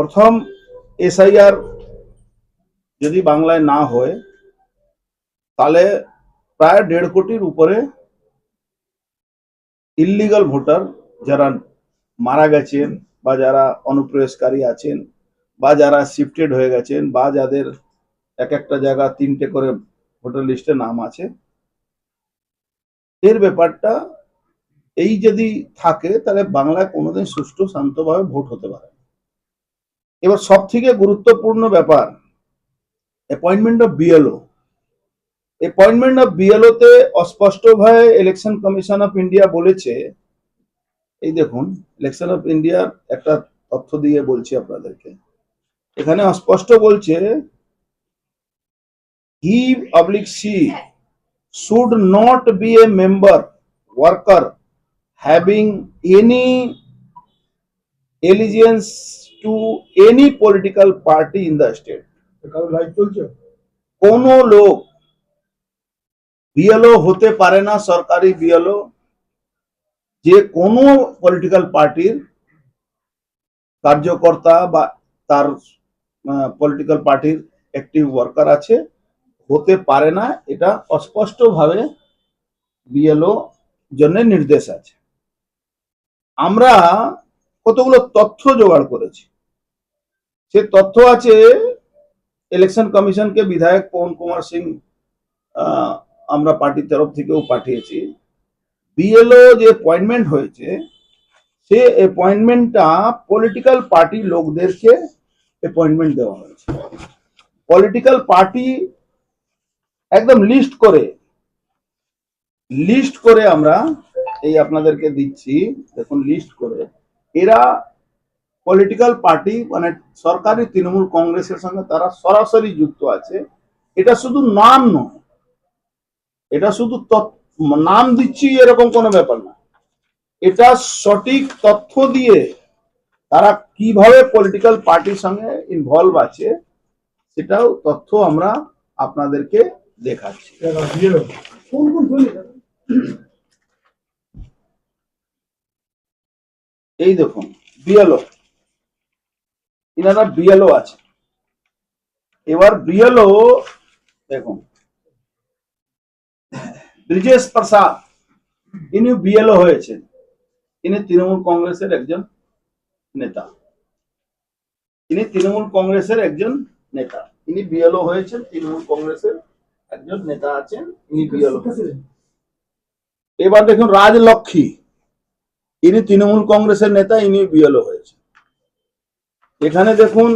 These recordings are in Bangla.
প্রথম এসআইআর যদি বাংলায় না হয়, তাহলে প্রায় দেড় কোটির উপরে ইল্লিগাল ভোটার যারা মারা গেছেন বা যারা অনুপ্রবেশকারী আছেন বা যারা শিফটেড হয়ে গেছেন বা যাদের এক একটা জায়গা তিনটে করে ভোটার লিস্টে নাম আছে, এর ব্যাপারটা এই যদি থাকে, তাহলে বাংলায় কোনোদিন সুষ্ঠু শান্তভাবে ভোট হতে পারে। এবার সব থেকে গুরুত্বপূর্ণ ব্যাপার appointment of BLO appointment of BLO তে অস্পষ্টভাবে ইলেকশন কমিশন অফ ইন্ডিয়া বলেছে, এই দেখুন ইলেকশন অফ ইন্ডিয়ার একটা তথ্য দিয়ে বলছি আপনাদেরকে। এখানে অস্পষ্ট বলছে he oblique she should not be a member, worker, having any allegiance party in the state. কারও লাইভ চলছে? কোন লোক বিএলও হতে পারে না সরকারি বিএলও যে কোনো পলিটিক্যাল পার্টির কার্যকর্তা বা তার পলিটিক্যাল পার্টির অ্যাক্টিভ ওয়ার্কার আছে হতে পারে না এটা অস্পষ্টভাবে বিএলও জন্য নির্দেশ আছে। আমরা কতগুলো তথ্য জোগাড় করেছি। সে তথ্য আছে ইলেকশন কমিশনকে বিধায়ক পবন কুমার সিং আমরা পার্টির তরফ থেকেও পাঠিয়েছি। বিএলও যে অ্যাপয়েন্টমেন্ট হয়েছে, সে অ্যাপয়েন্টমেন্টটা পলিটিক্যাল পার্টি লোকদেরকে অ্যাপয়েন্টমেন্ট দেওয়া হয়েছে। পলিটিক্যাল পার্টি একদম লিস্ট করে লিস্ট করে আমরা এই আপনাদেরকে দিচ্ছি। দেখুন লিস্ট করে। এরা পলিটিক্যাল পার্টি মানে সরকারি তৃণমূল কংগ্রেসের সঙ্গে তারা সরাসরি যুক্ত আছে এটা শুধু নাম নয়। এটা শুধু নাম দিচ্ছি এরকম কোনো ব্যাপার না। এটা সঠিক তথ্য দিয়ে তারা কীভাবে পলিটিক্যাল পার্টির সঙ্গে ইনভলভ আছে সেটাও তথ্য আমরা আপনাদেরকে দেখাচ্ছি। এই দেখুন বিএলও। এনারা বিএলও আছে। এবার বিএলও দেখুন। ব্রিজেশ প্রসাদ ইনি বিএলও হয়েছেন। ইনি তৃণমূল কংগ্রেসের একজন নেতা। ইনি তৃণমূল কংগ্রেসের একজন নেতা। ইনি বিএলও হয়েছেন, তৃণমূল কংগ্রেসের একজন নেতা আছেন, ইনি বিএলও এবার দেখুন রাজলক্ষ্মী। ইনি তৃণমূল কংগ্রেসের নেতা ইনি বিএলও হয়েছে এখানে দেখুন,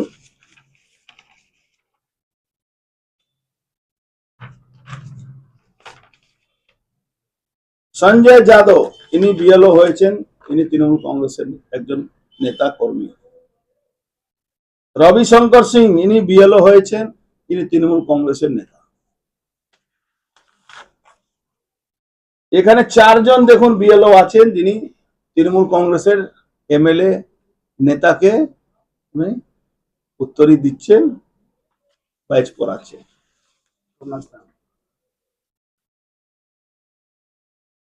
সঞ্জয় যাদব, ইনি বিএলও হয়েছেন, ইনি তৃণমূল কংগ্রেসের একজন নেতা কর্মী। রবিশঙ্কর সিং, ইনি বিএলও হয়েছেন, ইনি তৃণমূল কংগ্রেসের নেতা। এখানে চারজন দেখুন বিএলও আছেন, যিনি তৃণমূল কংগ্রেসের এমএলএ নেতাকে উত্তরই দিচ্ছেন ব্যাচ করাচ্ছে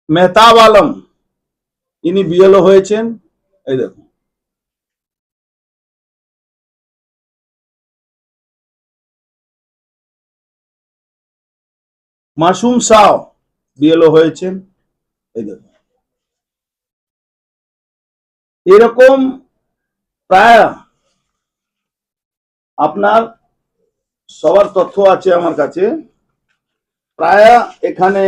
মেহতাব আলম, ইনি বিএলও হয়েছেন, এই দেখুন। মাসুম সাও বিএলও হয়েছেন, এই দেখুন। এরকম প্রায় আপনার সবার তথ্য আছে আমার কাছে। প্রায় এখানে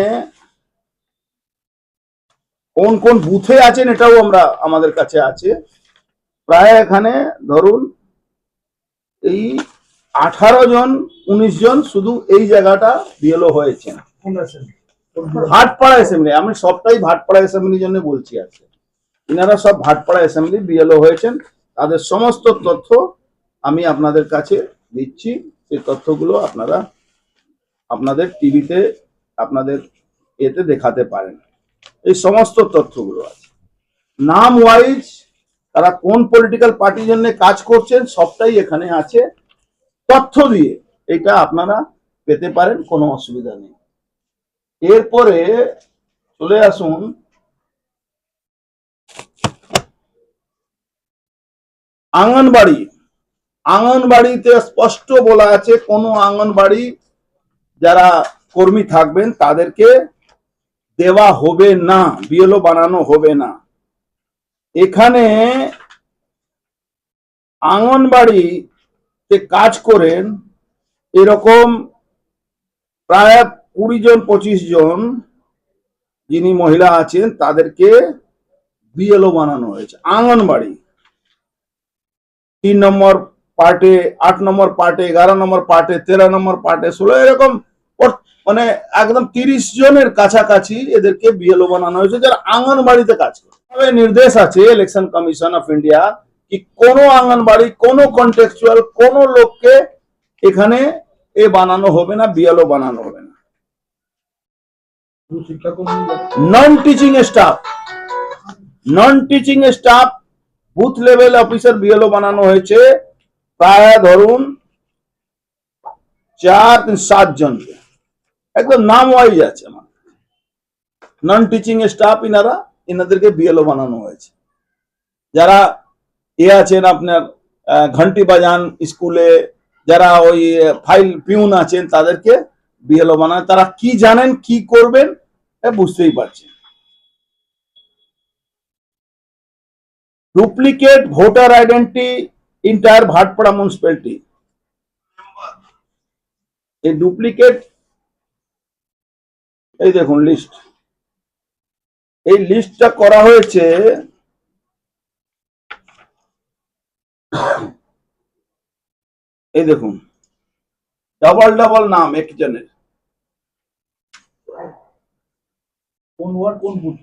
কোন কোন বুথে আছেন এটাও আমরা আমাদের কাছে আছে। প্রায় এখানে ধরুন এই আঠারো জন, উনিশ জন শুধু এই জায়গাটা বিএলও আছেন ভাটপাড়া অ্যাসেম্বলি আমি সবটাই ভাটপাড়া অ্যাসেম্বলির জন্য বলছি আজকে। এনারা সব ভাটপাড়া অ্যাসেম্বলি বিএলও হয়েছেন। তাদের সমস্ত তথ্য আমি আপনাদের কাছে দিচ্ছি সেই তথ্যগুলো আপনারা আপনাদের টিভিতে, আপনাদের এতে দেখাতে পারেন। এই সমস্ত তথ্যগুলো আছে। নাম ওয়াইজ তারা কোন পলিটিক্যাল পার্টির জন্য কাজ করছেন সবটাই এখানে আছে। তথ্য দিয়ে এটা আপনারা পেতে পারেন, কোনো অসুবিধা নেই। এরপরে চলে আসুন। আঙ্গনবাড়ি। আঙ্গনবাড়িতে স্পষ্ট বলা আছে, কোনো আঙ্গনবাড়ি যারা কর্মী থাকবেন তাদেরকে দেওয়া হবে না, বিএলও বানানো হবে না। এখানে আঙ্গনবাড়িতে কাজ করেন এরকম প্রায় কুড়ি জন, পঁচিশ জন যিনি মহিলা আছেন, তাদেরকে বিএলও বানানো হয়েছে। আঙ্গনবাড়ি তিন নম্বর পার্টে আট নম্বর, পার্টে এগারো নম্বর, পার্টে তেরো নম্বর, পার্টে ষোলো, এরকম মানে একদম তিরিশ জনের কাছাকাছি এদেরকে বিএলও বানানো হয়েছে, যারা আঙ্গনবাড়িতে কাজ করে। নির্দেশ আছে ইলেকশন কমিশন অফ ইন্ডিয়া কি কোনো আঙ্গনবাড়ি, কোনো কন্টেক্সচুয়াল কোনো লোককে এখানে এ বানানো হবে না বিএলও বানানো হবে না। Non teaching staff non teaching staff booth level officer BLO বানানো হয়েছে। প্রায় ধরুন চার তিন সাত জনকে। একদম নাম ওয়াইজ আছে আমার। নন টিচিং স্টাফ ইনারা, ইনাদেরকে বিএলও বানানো হয়েছে। যারা এ আছেন আপনার ঘন্টি বাজান স্কুলে, যারা ওই ফাইল পিউন আছেন, তাদেরকে বিএলও বানায় তারা কি জানেন, কি করবেন বুঝতেই পারছেন। Duplicate voter identity entire Bhatpara municipality এই ডুপ্লিকেট এই দেখুন লিস্ট এই লিস্টটা করা হয়েছে এই দেখুন ডাবল ডাবল নাম একজনের কোন ওয়ার্ড, কোন বুথ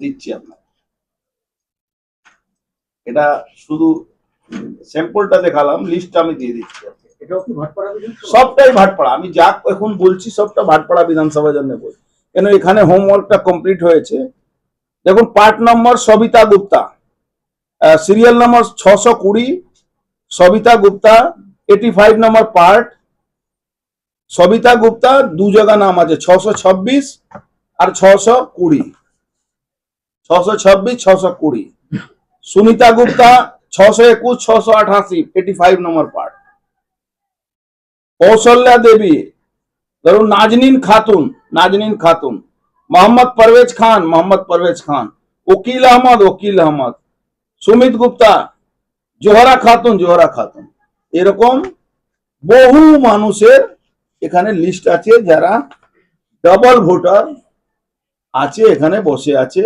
দিচ্ছি আপনার এটা শুধু স্যাম্পলটা দেখালাম লিস্টটা আমি দিয়ে দিচ্ছি? সবটাই ভাটপাড়া। আমি যা এখন বলছি সবটা ভাটপাড়া বিধানসভার জন্য বলছি। কেন এখানে হোমওয়ার্কটা কমপ্লিট হয়েছে। দেখুন part number Sabita Gupta. Serial number ছশো কুড়ি Sabita Gupta eighty five number part Sabita Gupta দু জায়গা নাম আছে ছশো ছাব্বিশ আর ছশো কুড়ি। ছশো ছাব্বিশ ছশো কুড়ি। সুনিতা গুপ্তা ছশো একুশ ছশো আঠাশি eighty five number part Kaushalya Devi, ধরুন নাজনিন খাতুন নাজনিন খাতুন, মোহাম্মদ পারভেজ খান, মোহাম্মদ পারভেজ খান, উকিল আহমদ উকিল আহমদ, সুমিত গুপ্তা, জোহরা খাতুন জোহরা খাতুন। এরকম বহু মানুষের এখানে লিস্ট আছে যারা ডবল ভোটার আছে, এখানে বসে আছে।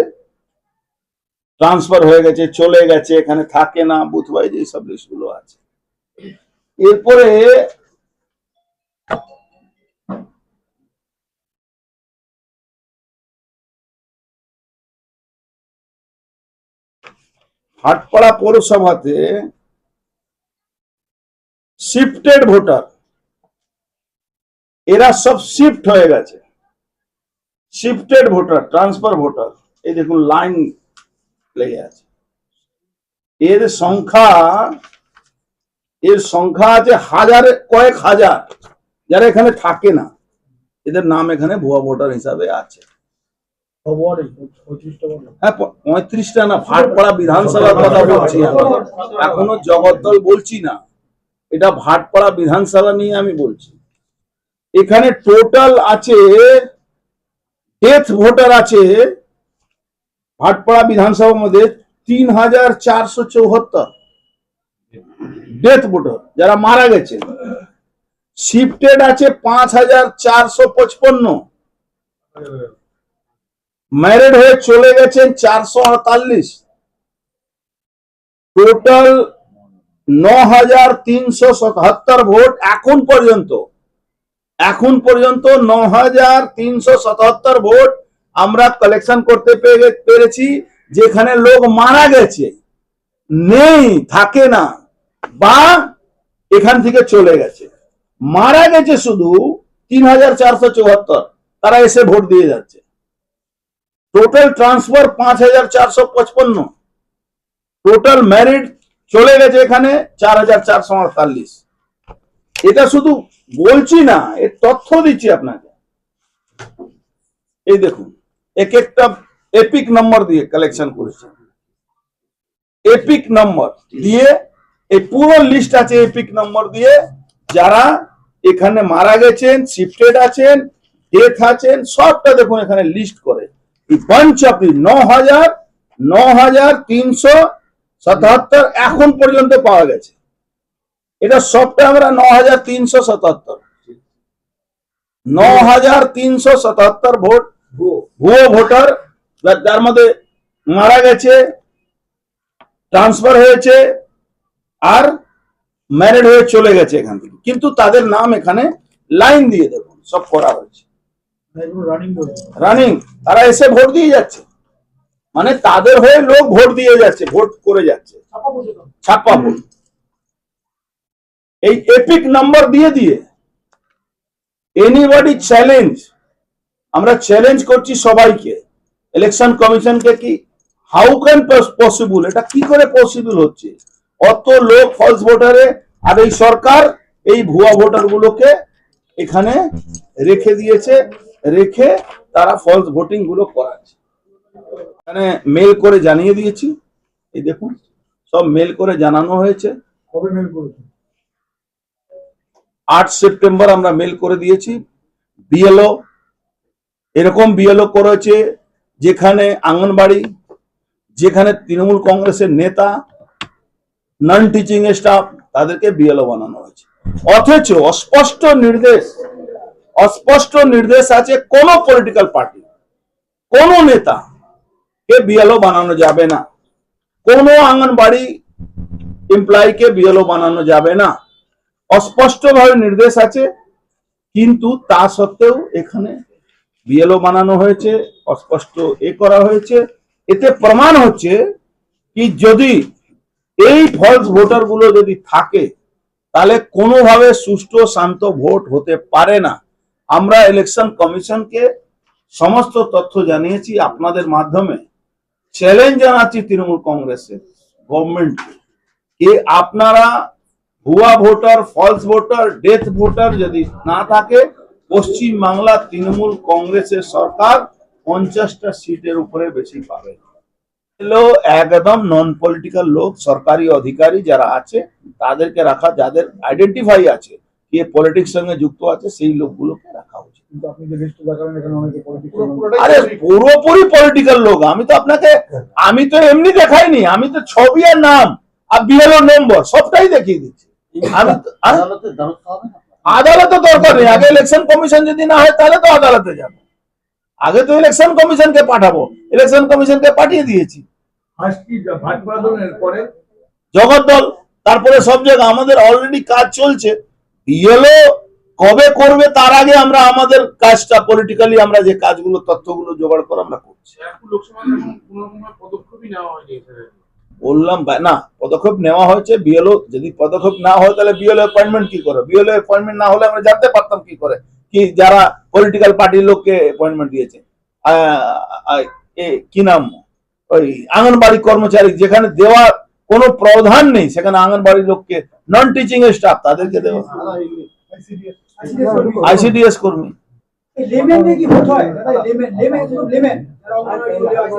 ট্রান্সফার হয়ে গেছে, চলে গেছে, এখানে থাকে না বুথ ওয়াইজ এইসব লিস্টগুলো আছে। এরপরে হাটপাড়া পৌরসভাতে শিফটেড ভোটার এরা সব শিফট হয়ে গেছে। শিফটেড ভোটার ট্রান্সফার ভোটার এই দেখুন লাইন লেগে আছে। এর সংখ্যা এর সংখ্যা আছে হাজারে, কয়েক হাজার, যারা এখানে থাকে না। এদের নাম এখানে ভুয়া ভোটার হিসাবে আছে। হ্যাঁ এখনও জগদ্দল বলছি না। এটা ভাটপাড়া বিধানসভা নিয়ে আমি বলছি। এখানে টোটাল আছে ডেথ ভোটার আছে ভাটপাড়া বিধানসভার মধ্যে তিন হাজার চারশো চৌহত্তর ডেথ ভোটার যারা মারা গেছে শিফটেড আছে পাঁচ হাজার চারশো পঁচপন্ন। ম্যারিড হয়ে চলে গেছেন চারশো আটতাল্লিশ। টোটাল ন হাজার তিনশো সাতাত্তর ভোট এখন পর্যন্ত। এখন পর্যন্ত ন হাজার তিনশো সাতাত্তর ভোট আমরা কালেকশন করতে পেরে- পেরেছি, যেখানে লোক মারা গেছে, নেই, থাকে না, বা এখান থেকে চলে গেছে। মারা গেছে শুধু তিন হাজার চারশো চুয়াত্তর, তারা এসে ভোট দিয়ে যাচ্ছে। টোটাল ট্রান্সফার পাঁচ হাজার চারশো পঁচপন্ন। টোটাল ম্যারিড চলে গেছে এখানে চার হাজার চারশো এটা শুধু বলছি না, এর তথ্য দিচ্ছি আপনাকে। এই দেখুন। এক একটা এপিক নম্বর দিয়ে কালেকশন করেছে। এপিক নম্বর দিয়ে এই পুরো লিস্ট আছে এপিক নম্বর দিয়ে। যারা এখানে মারা গেছেন শিফটেড আছেন ডেথ আছেন, সবটা দেখুন এখানে লিস্ট করে। ন হাজার ন হাজার তিনশো সাতাত্তর এখন পর্যন্ত পাওয়া গেছে। এটা সবটা আমরা ন হাজার তিনশো সাতাত্তর। ন হাজার তিনশো সাতাত্তর ভোট ভুয়ো ভোটার যার মধ্যে মারা গেছে ট্রান্সফার হয়েছে, আর ম্যারেড হয়ে চলে গেছে এখান থেকে। কিন্তু তাদের নাম এখানে লাইন দিয়ে দেখুন, সব করা হয়েছে। রানিং তারা এসে ভোট দিয়ে যাচ্ছে। মানে তাদের হয়ে লোক ভোট দিয়ে যাচ্ছে, ভোট করে যাচ্ছে। ছাপ্পা ভোট। এই এপিক নাম্বার দিয়ে দিয়ে এনিবডি চ্যালেঞ্জ আমরা চ্যালেঞ্জ করছি সবাইকে। ইলেকশন কমিশনকে কি? হাউ ক্যান পসিবল এটা কি করে পসিবল হচ্ছে? অত লোক ফলস ভোটারে আর এই সরকার এই ভুয়া ভোটার গুলোকে এখানে রেখে দিয়েছে রেখে তারা ফলস ভোটিংগুলো করাচ্ছে। এখানে মেল করে জানিয়ে দিয়েছি। এই দেখুন সব মেল করে জানানো হয়েছে। কবে মেল করেছে আট সেপ্টেম্বর আমরা মেল করে দিয়েছি। বিএলও এরকম বিএলও করেছে যেখানে আঙ্গনবাড়ি, যেখানে তৃণমূল কংগ্রেসের নেতা নন টিচিং স্টাফ তাদেরকে বিএলও বানানো হয়েছে। অথচ অস্পষ্ট নির্দেশ অস্পষ্ট নির্দেশ আছে কোন পলিটিক্যাল পার্টি কোন নেতা কে বিএলও বানানো যাবে না। কোন আঙ্গনবাড়ি এমপ্লয়িকে বিএলও বানানো যাবে না। অস্পষ্টভাবে নির্দেশ আছে, কিন্তু তা সত্ত্বেও এখানে বিএলও বানানো হয়েছে, অস্পষ্ট এ করা হয়েছে। এতে প্রমাণ হচ্ছে কি যদি এই ফলস ভোটারগুলো যদি থাকে, তাহলে কোনোভাবে সুষ্ঠু শান্ত ভোট হতে পারে না। আমরা ইলেকশন কমিশনকে সমস্ত তথ্য জানিয়েছি আপনাদের মাধ্যমে। চ্যালেঞ্জ জানাচ্ছি তৃণমূল কংগ্রেসের গভর্নমেন্টকে যে আপনারা ভুয়া voter false voter death voter যদি না থাকে পশ্চিম বাংলা তৃণমূল কংগ্রেসের সরকার পঞ্চাশটা সিটের উপরে বেশি পাবে একদম নন পলিটিক্যাল লোক সরকারি অধিকারী যারা আছে তাদেরকে রাখা যাদের আইডেন্টিফাই আছে কে পলিটিক্স সঙ্গে যুক্ত আছে সেই লোকগুলোকে রাখা উচিত। কিন্তু আপনি যে লিস্ট দেখালেন এখানে অনেকে পলিটিক্স আরে পুরোপুরি পলিটিক্যাল লোক। আমি তো আপনাকে আমি তো এমনি দেখাইনি। আমি তো ছবি আর নাম আর বিএলও নম্বর সবটাই দেখিয়ে দিচ্ছি। আমি আদালতে দরকার নেই। আগে ইলেকশন কমিশন যদি না হয় তাহলে তো আদালতে যাব। আগে তো ইলেকশন কমিশনকে পাঠাবো। ইলেকশন কমিশনকে পাঠিয়ে দিয়েছি। জগদ্দল তারপরে সব জায়গায় আমাদের অলরেডি কাজ চলছে। বিএলও কবে করবে তার আগে আমরা আমাদের কাজটা পলিটিক্যালি আমরা যে কাজগুলো তথ্যগুলো জোগাড় করে আমরা করছি। লোকসভা কোনো পদক্ষেপই নেওয়া হয়নি বললাম না পদক্ষেপ নেওয়া হয়েছে বিএলও যদি পদক্ষেপ না হয় তাহলে বিএলও অ্যাপয়েন্টমেন্ট কি করে? বিএলও অ্যাপয়েন্টমেন্ট না হলে আমরা জানতে পারতাম কি করে? কি যারা পলিটিক্যাল পার্টির লোককে অ্যাপয়েন্টমেন্ট দিয়েছে? কি নাম? ওই আঙ্গনবাড়ি কর্মচারী যেখানে দেওয়ার কোনো প্রধান নেই সেখানে আঙ্গনবাড়ি লোককে নন টিচিং এর স্টাফ তাদেরকে দেওয়া আইসিডিএস কর্মী।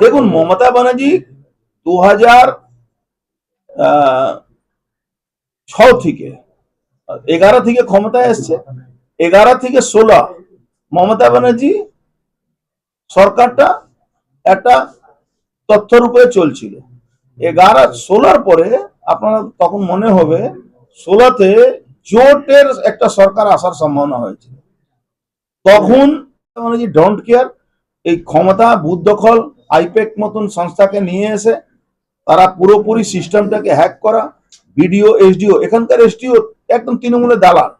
দেখুন মমতা ব্যানার্জি দু হাজার ছ থেকে, এগারো থেকে ক্ষমতায় এসছে। এগারো থেকে ষোলো, মমতা ব্যানার্জি সরকারটা একটা তথ্যর উপরে চলছিল। এগারো, ষোলোর পরে আপনারা তখন মনে হবে, ষোলোতে জোটের একটা সরকার আসার সম্ভাবনা হয়েছিল তখন ব্যানার্জি ডোন্ট কেয়ার এই ক্ষমতা, বুথ দখল, আইপেক মতন সংস্থাকে নিয়ে এসে তারা পুরোপুরি সিস্টেমটাকে হ্যাক করা বিডিও এসডিও, এখানকার এসডিও একদম তৃণমূলের দালাল।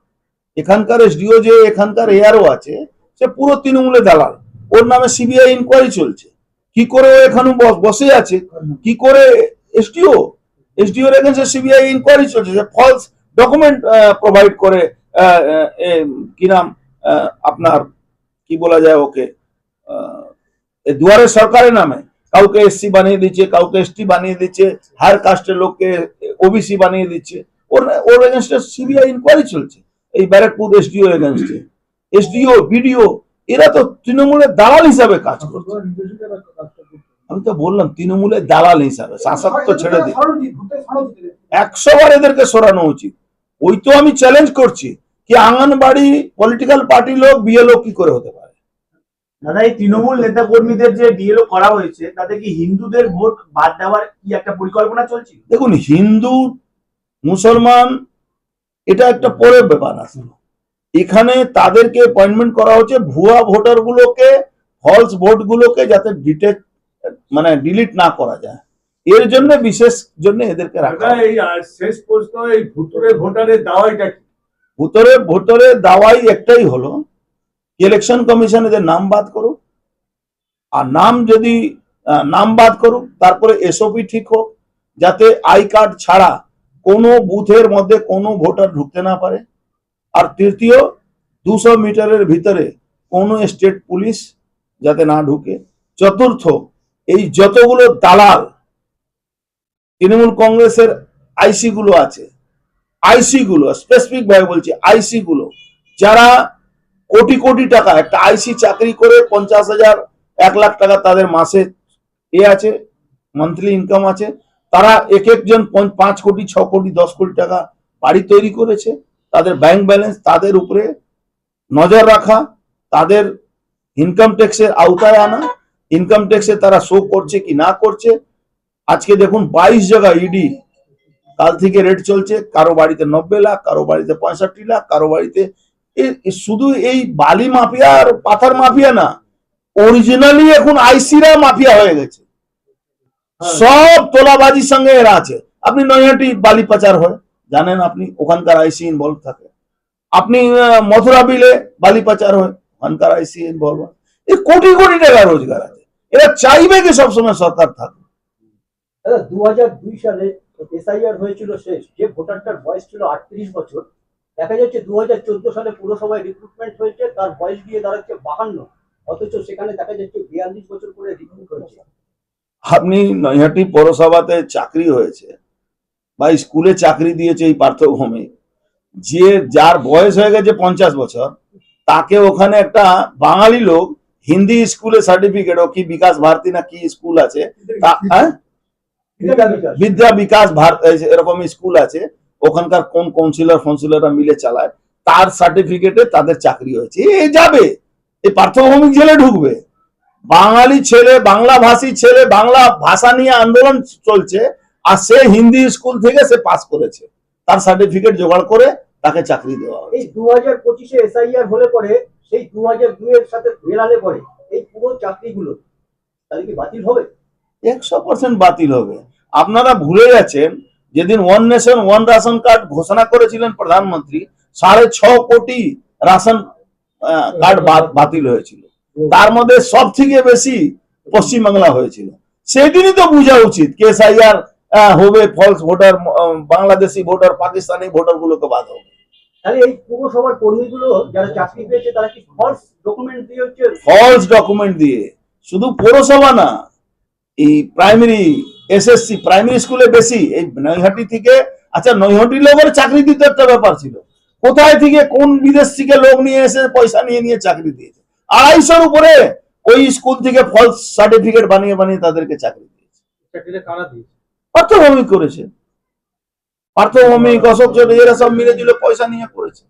এখানকার এসডিও যে, এখানকার এআরও আছে, সে পুরো তৃণমূলের দালাল। ওর নামে সিবিআই ইনকোয়ারি চলছে। কি করে এখানে বস- আছে? কি করে এসডিও? এসডিও এর এগেন্সে সিবিআই ইনকোয়ারি চলছে। যে ফলস ডকুমেন্ট প্রোভাইড করে কি নাম আপনার, কি বলা যায় ওকে দুয়ারে সরকারের নামে। কাউকে এসসি বানিয়ে দিচ্ছে, কাউকে এসটি বানিয়ে দিচ্ছে হায়ার কাস্টের লোককে ওবিসি বানিয়ে দিচ্ছে। ওর ওর এগেনস্টে সিবিআই ইনকোয়ারি চলছে। এই ব্যারাকপুর এসডিও এগেনস্টে এসডিও, বিডিও, এরা তো তৃণমূলের দালাল হিসাবে কাজ করছে। আমি তো বললাম তৃণমূলের দালাল হিসাবে শাসক তো ছেড়ে দিই। একশো বার এদেরকে সরানো উচিত। ওই তো আমি চ্যালেঞ্জ করছি, কি আঙ্গনবাড়ি পলিটিক্যাল পার্টি লোক বিএলও কি করে হতে পারে? দাদা এই তৃণমূল নেতা কর্মীদের যে ডিএলও করা হয়েছে তাতে কি হিন্দুদের ভোট বাদ দেওয়ার কি একটা পরিকল্পনা চলছে? দেখুন হিন্দু মুসলমান এটা একটা পরের ব্যাপার আসলে। এখানে তাদেরকে অ্যাপয়েন্টমেন্ট করা হচ্ছে ভুয়া ভোটার গুলোকে ফলস ভোট গুলোকে যাতে ডিটেক্ট মানে ডিলিট না করা যায়। এর জন্য বিশেষ জন্য এদেরকে রাখা এই শেষ প্রশ্ন এই ভুতুরে ভোটারের দাওয়াইটা কি? ভোটারে ভোটারের দাওয়াই একটাই হলো ইলেকশন কমিশন এদের নাম বাদ করুক, আর নাম যদি নাম বাদ করুক, তারপরে এসওপি ঠিক হোক, যাতে আই কার্ড ছাড়া কোনো বুথের মধ্যে কোনো ভোটার ঢুকতে না পারে। আর তৃতীয়, দুশো মিটারের ভিতরে কোনো স্টেট পুলিশ যাতে না ঢুকে। চতুর্থ, এই যতগুলো দালাল, তৃণমূল কংগ্রেসের আইসি গুলো আছে আইসি গুলো স্পেসিফিক ভাবে বলছি আইসি গুলো, যারা কোটি কোটি টাকা, একটা আইসি চাকরি করে পঞ্চাশ হাজার, এক লাখ টাকা তাদের মাসে এ আছে মান্থলি ইনকাম আছে। তারা এক একজন পাঁচ কোটি, ছ কোটি, দশ কোটি টাকা বাড়ি তৈরি করেছে। তাদের ব্যাংক ব্যালেন্স তাদের উপরে নজর রাখা, তাদের ইনকাম ট্যাক্সের আওতায় আনা ইনকাম ট্যাক্সে তারা শো করছে কি না করছে। আজকে দেখুন বাইশ জায়গা ইডি কাল থেকে রেট চলছে। কারও বাড়িতে নব্বই লাখ, কারও বাড়িতে পঁয়ষট্টি লাখ, কারও বাড়িতে শুধু এই বালি মাফিয়া আর পাথর মাফিয়া না অরিজিনালি এখন আইসিরা মাফিয়া হয়ে গেছে। সব তোলাবাজির সঙ্গে এরা আছে। আপনি নৈহাটি বালি পাচার হয় জানেন আপনি ওখানকার আইসি ইনভলভ থাকে। আপনি মথুরা বিলে বালি পাচার হয় ওখানকার আইসি ইনভলভ হয়। এই কোটি কোটি টাকা রোজগার আছে। এরা চাইবে যে সবসময় সরকার দাদা দু হাজার দুই সালে এসআইআর হয়েছিল শেষ। যে ভোটারটার বয়স ছিল আটত্রিশ বছর দেখা যাচ্ছে দু হাজার চোদ্দ সালে পুরসভায় রিক্রুটমেন্ট হয়েছে তার বয়স গিয়ে দাঁড়াচ্ছে বাহান্ন অথচ সেখানে দেখা যাচ্ছে বিয়াল্লিশ বছর করে রিক্রুট হয়েছে আপনি নৈহাটি পৌরসভাতে চাকরি হয়েছে বা স্কুলে চাকরি দিয়েছে এই পার্থভূমি যে যার বয়স হয়ে গেছে পঞ্চাশ বছর তাকে ওখানে একটা বাঙালি লোক হিন্দি স্কুলে সার্টিফিকেট ও কি বিকাশ ভারতী না কি স্কুল আছে হ্যাঁ? বিদ্যা বিকাশ। ভারত এরকম স্কুল আছে ওখানকার কোন কাউন্সিলর ফাউন্সিলররা মিলে চালায় তার সার্টিফিকেটে তাদের চাকরি হয়েছে। এ যাবে এই পার্থভৌমিক জেলে ঢুকবে। বাঙালি ছেলে বাংলা ভাষী ছেলে বাংলা ভাষা নিয়ে আন্দোলন চলছে আর সে হিন্দি স্কুল থেকে সে পাস করেছে। তার সার্টিফিকেট জোগাড় করে তাকে চাকরি দেওয়া এই দু হাজার পঁচিশে এসআইআর হলে পরে সেই দু হাজার দুই এর সাথে মেলালে পরে এই পুরো চাকরিগুলো তাহলে কি বাতিল হবে? একশো পার্সেন্ট বাতিল হবে। আপনারা ভুলে যাচ্ছেন যেদিন one nation one ration card ঘোষণা করেছিলেন প্রধানমন্ত্রী সাড়ে ছ কোটি রাশন কার্ড বাতিল হয়েছিল। তার মধ্যে সব থেকে বেশি পশ্চিমবাংলা হয়েছিল। সেদিনই তো বোঝা উচিত কেএসআইআর হবে false voter Bangladeshi voter Pakistani voter গুলোকে বাদ হবে। তাহলে এই পুরসভার কর্মীগুলো যারা চাকরি পেয়েছে তারা কি ফলস ডকুমেন্ট দিয়ে হচ্ছে? ফলস ডকুমেন্ট দিয়ে। শুধু পৌরসভা না এই প্রাইমারি এসএসসি প্রাইমারি স্কুলে বেশি। এই নৈহাটি থেকে আচ্ছা নৈহাটি লোকের চাকরি দিতে একটা ব্যাপার ছিল। কোথায় থেকে কোন বিদেশ থেকে লোক নিয়ে এসে পয়সা নিয়ে নিয়ে চাকরি দিয়েছে? আড়াইশোর উপরে ওই স্কুল থেকে ফলস সার্টিফিকেট বানিয়ে বানিয়ে তাদেরকে চাকরি দিয়েছে। পার্থভূমিক করেছে। পার্থভূমিক অশোক চৌধুরী এরা সব মিলে জুলে পয়সা নিয়ে করেছে।